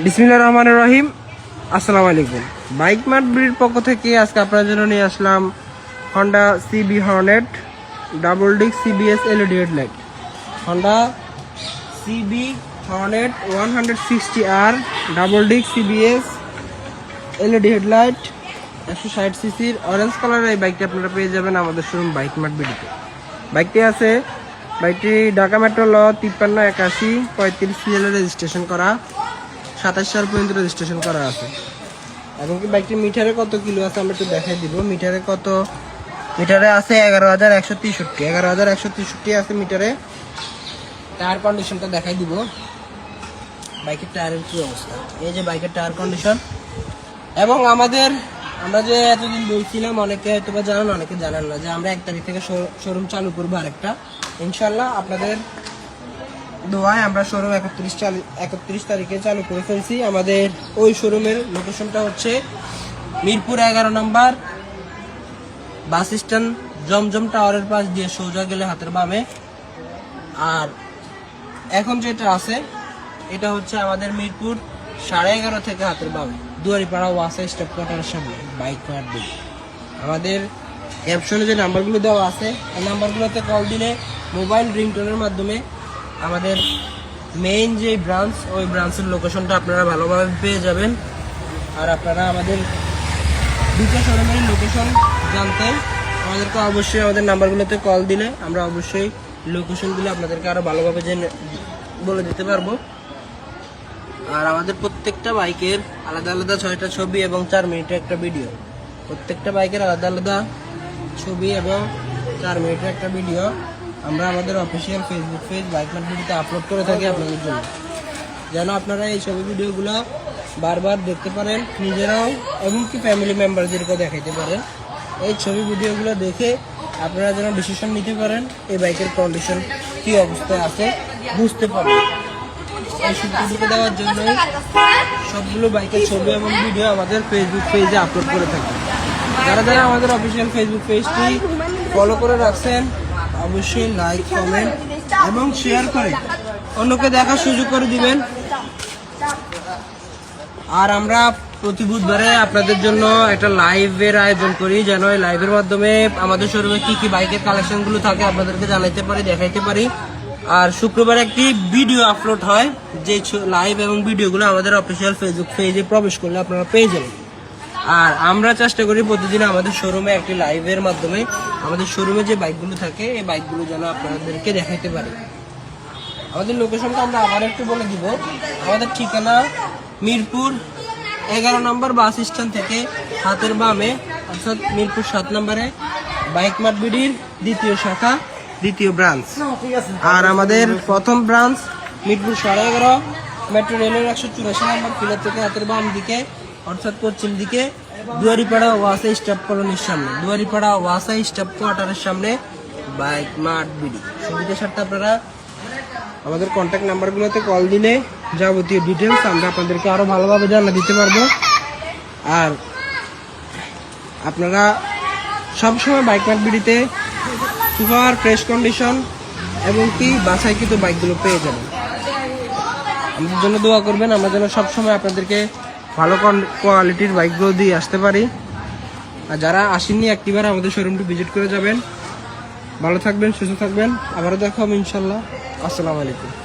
বিসমিল্লা রহমান রহিম। আসসালামু আলাইকুম। Bike mart breed পক্ষ থেকে আজকে আপনার জন্য নিয়ে আসলাম Honda CB Hornet double disc CBS LED headlight. Honda CB Hornet one hundred sixty আর double disc CBS LED headlight একশো ষাট সিসির অরেঞ্জ কালারের এই বাইকটি আপনারা পেয়ে যাবেন আমাদের শোরুম বাইক মার্ট বিডিতে। বাইকটি আছে, বাইকটি ঢাকা মেট্রো ল তিপ্পান্ন একাশি পঁয়ত্রিশ সিএল রেজিস্ট্রেশন করা। সাতাশ সাল পর্যন্ত রেজিস্ট্রেশন করা আছে। এবং কি বাইকটির মিটারে কত কিলো আছে আমরা একটু দেখাই দিব। মিটারে কত? মিটারে আছে এগারো হাজার একশো তেষট্টি। এগারো হাজার একশো তেষট্টি আছে মিটারে। টায়ার কন্ডিশনটা দেখাই দিব। বাইকের টায়ারের কি অবস্থা? এই যে বাইকের টায়ার কন্ডিশন। এবং আমাদের, আমরা যে এতদিন বলছিলাম, অনেকে হয়তো বা জানেন, অনেকে জানেন না, যে আমরা এক তারিখ থেকে শোরুম চালু করব আরেকটা। ইনশাল্লাহ আপনাদের দোয়ায় আমরা শোরুম একত্রিশ একত্রিশ তারিখে চালু করে ফেলছি। আমাদের ওই শোরুমের লোকেশনটা হচ্ছে মিরপুর এগারো নম্বর বাস স্ট্যান্ড, জমজম টাওয়ারের পাশ দিয়ে সোজা গেলে হাতের বামে। আর এখন যেটা আছে, এটা হচ্ছে আমাদের মিরপুর সাড়ে এগারো থেকে হাতের বামে, দুয়ারিপাড়া ওয়াসা স্টপ কোয়ার্টারের সামনে, বাইক পাওয়ার দিন। আমাদের ক্যাপশনে যে নাম্বারগুলো দেওয়া আছে, এই নাম্বারগুলোতে কল দিলে মোবাইল রিংটোনের মাধ্যমে আমাদের মেইন যে ব্রাঞ্চ ওই ব্রাঞ্চের লোকেশনটা আপনারা ভালোভাবে পেয়ে যাবেন। আর আপনারা আমাদের দুটো শোরুমের লোকেশন জানতে, আমাদেরকে অবশ্যই আমাদের নাম্বারগুলোতে কল দিলে আমরা অবশ্যই লোকেশনগুলো আপনাদেরকে আরও ভালোভাবে জেনে, বলে দিতে পারব। আর আমাদের প্রত্যেকটা বাইকের আলাদা আলাদা ছয়টা ছবি এবং চার মিনিটের একটা ভিডিও প্রত্যেকটা বাইকের আলাদা আলাদা ছবি এবং চার মিনিটের একটা ভিডিও আমরা আমাদের অফিসিয়াল ফেসবুক পেজ বাইক ভিডিওতে আপলোড করে থাকি আপনাদের জন্য। যেন আপনারা এই ছবি ভিডিওগুলো বারবার দেখতে পারেন, নিজেরাও এমনকি ফ্যামিলি মেম্বারদেরকেও দেখাইতে পারেন। এই ছবি ভিডিওগুলো দেখে আপনারা যেন ডিসিশন নিতে পারেন, এই বাইকের কন্ডিশন কী অবস্থায় আছে, বুঝতে পারেন এই সুবিধাটুকু দেওয়ার জন্য সবগুলো বাইকের ছবি এবং ভিডিও আমাদের ফেসবুক পেজে আপলোড করে থাকি। যারা যারা আমাদের অফিসিয়াল ফেসবুক পেজটি ফলো করে রাখছেন অবশ্যই লাইক কমেন্ট এবং শেয়ার করে। অন্যকে দেখার সুযোগ করে দিবেন। আর আমরা প্রতি বুধবারে আপনাদের জন্য একটা লাইভের আয়োজন করি যেন এই লাইভের মাধ্যমে আমাদের শোরুমে কি কি বাইকের কালেকশনগুলো থাকে আপনাদেরকে জানাইতে পারি দেখাইতে পারি। আর শুক্রবার একটি ভিডিও আপলোড হয় যে লাইভ এবং ভিডিওগুলো আমাদের অফিসিয়াল ফেসবুক পেজে প্রবেশ করলে আপনারা পেয়ে যাবেন। আর আমরা চেষ্টা করি প্রতিদিন আমাদের শোরুমে একটি লাইভের মাধ্যমে আমাদের শোরুমে যে বাইকগুলো থাকে এই বাইকগুলো যেন আপনাদেরকে দেখাইতে পারি। আমাদের লোকেশনটা আমরা আবার একটু বলে দিব। আমাদের ঠিকানা মিরপুর এগারো নম্বর বাস স্ট্যান্ড থেকে হাতের বামে অর্থাৎ মিরপুর সাত নম্বরে বাইক মাঠ বিডির দ্বিতীয় শাখা দ্বিতীয় ব্রাঞ্চ আর আমাদের প্রথম ব্রাঞ্চ মিরপুর সাড়ে এগারো মেট্রো রেলের একশো চুরাশি নম্বর পিলার থেকে হাতের বাম দিকে অর্থাৎ পশ্চিম দিকে দুয়ারিপাড়া ওয়াসা স্টাফ কলোনির সামনে। দুয়ারিপাড়া ওয়াসা স্টাফ কোয়ার্টারের সামনে বাইক মাঠ বিডি। সুবিধা সাথে আপনারা আমাদের কন্ট্যাক্ট নাম্বারগুলোতে কল দিলে যাবতীয় ডিটেলস আমরা আপনাদেরকে আরও ভালোভাবে জানা দিতে পারব। আর আপনারা সবসময় বাইক মাঠ বিডিতে সুপার ফ্রেশ কন্ডিশন এবং কি বাছাইকৃত বাইকগুলো পেয়ে যাবেন। আমাদের জন্য দোয়া করবেন, আমরা যেন সবসময় আপনাদেরকে ভালো কোয়ালিটির বাইকগুলো দিয়ে আসতে পারি। আর যারা আসেননি, একটিবার আমাদের শোরুমটি ভিজিট করে যাবেন। ভালো থাকবেন, সুস্থ থাকবেন। আবারও দেখা হবে ইনশাল্লাহ। আসসালামু আলাইকুম।